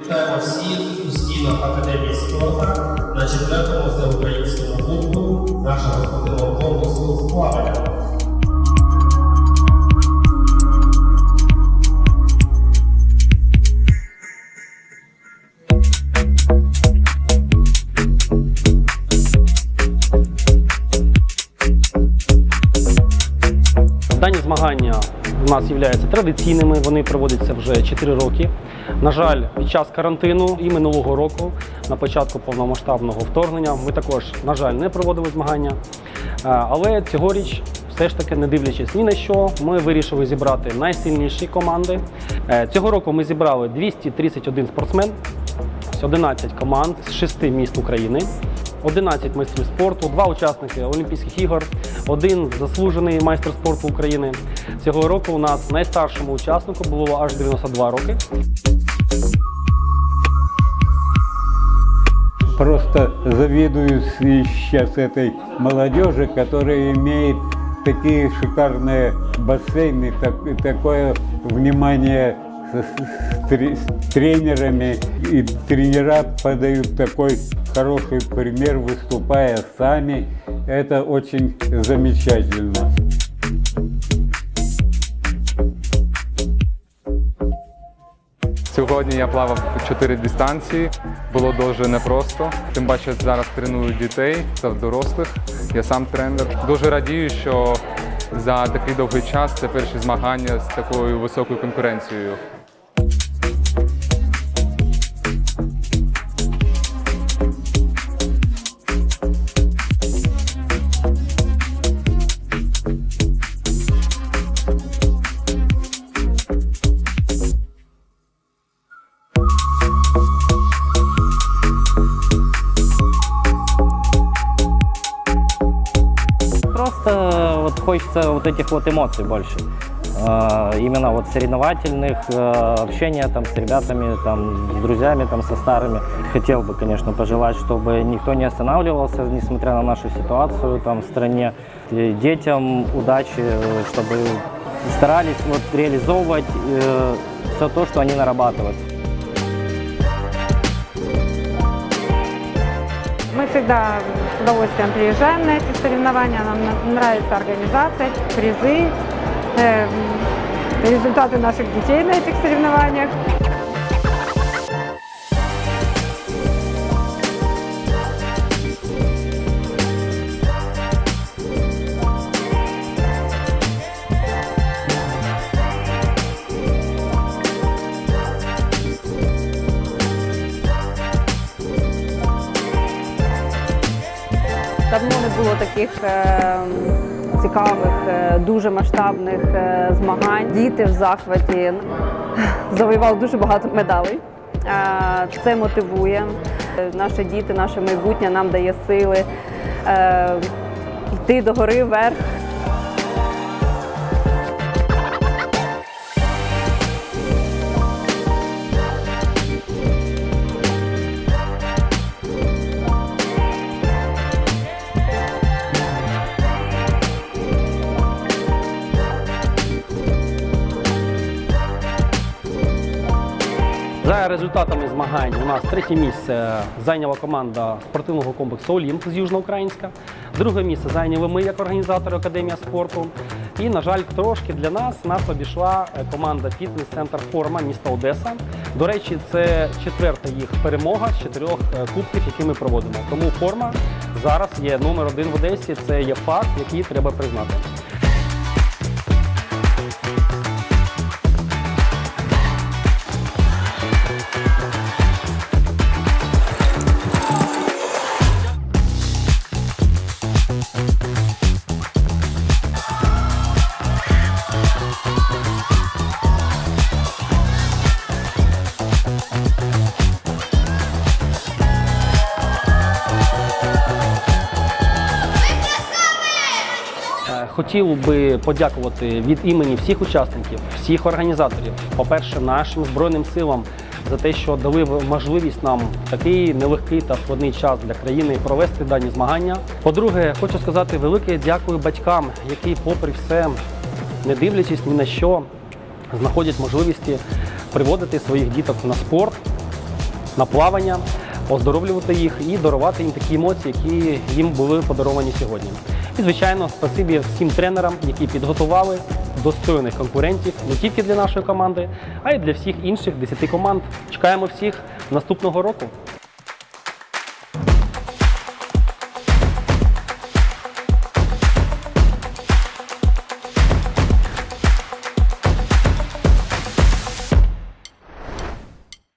Вітаємо всіх у стінах Академії спорту на четвертому всеукраїнському кубку нашого спортивного з плавання. Дані змагання у нас являються традиційними. Вони проводяться вже 4 роки. На жаль, під час карантину і минулого року, на початку повномасштабного вторгнення, ми також, на жаль, не проводили змагання. Але цьогоріч, все ж таки, не дивлячись ні на що, ми вирішили зібрати найсильніші команди. Е, Цього року ми зібрали 231 спортсмен, з 11 команд з 6 міст України. 11 майстрів спорту, два учасники Олімпійських ігор, один заслужений майстер спорту України. Цього року у нас найстаршому учаснику було аж 92 роки. Просто завидую сейчас этой молодежи, которая имеет такие шикарные бассейны, так- такое внимание с, с тре- с тренерами. И тренера подают такой хороший пример, выступая сами. Это очень замечательно. Сьогодні я плавав чотири дистанції. Було дуже непросто. Тим паче зараз треную дітей та дорослих. Я сам тренер. Дуже радію, що за такий довгий час це перші змагання з такою високою конкуренцією. хочется вот этих вот эмоций больше. Э, Именно вот соревновательных, э, общения там с ребятами, там, с друзьями, там, со старыми. Хотел бы, конечно, пожелать, чтобы никто не останавливался, несмотря на нашу ситуацию там в стране. И детям удачи, э, чтобы старались вот реализовывать все то, что они нарабатывают. Мы всегда с удовольствием приезжаем на эти соревнования, нам на- нравится организация, призы, э, результаты наших детей на этих соревнованиях. Було таких е, цікавих, е, дуже масштабних е, змагань. Діти в захваті завоювали дуже багато медалей. Це мотивує. Наші діти, наше майбутнє нам дає сили йти догори вверх. За результатами змагань у нас третє місце зайняла команда спортивного комплексу Олімп з Южноукраїнська. Друге місце зайняли ми як організатори Академія спорту. І, на жаль, трошки для нас нас обійшла е, команда фітнес-центр Форма міста Одеса. До речі, це четверта їх перемога з чотирьох е, кубків, які ми проводимо. Тому форма зараз є номер один в Одесі. Це є факт, який треба признати. Хотів би подякувати від імені всіх учасників, всіх організаторів, по-перше, нашим збройним силам за те, що дали можливість нам такий нелегкий та складний час для країни провести дані змагання. По-друге, хочу сказати велике дякую батькам, які, попри все, не дивлячись ні на що, знаходять можливості приводити своїх діток на спорт, на плавання, оздоровлювати їх і дарувати їм такі емоції, які їм були подаровані сьогодні. І, звичайно, спасибі всім тренерам, які підготували достойних конкурентів не тільки для нашої команди, а й для всіх інших 10 команд. Чекаємо всіх наступного року.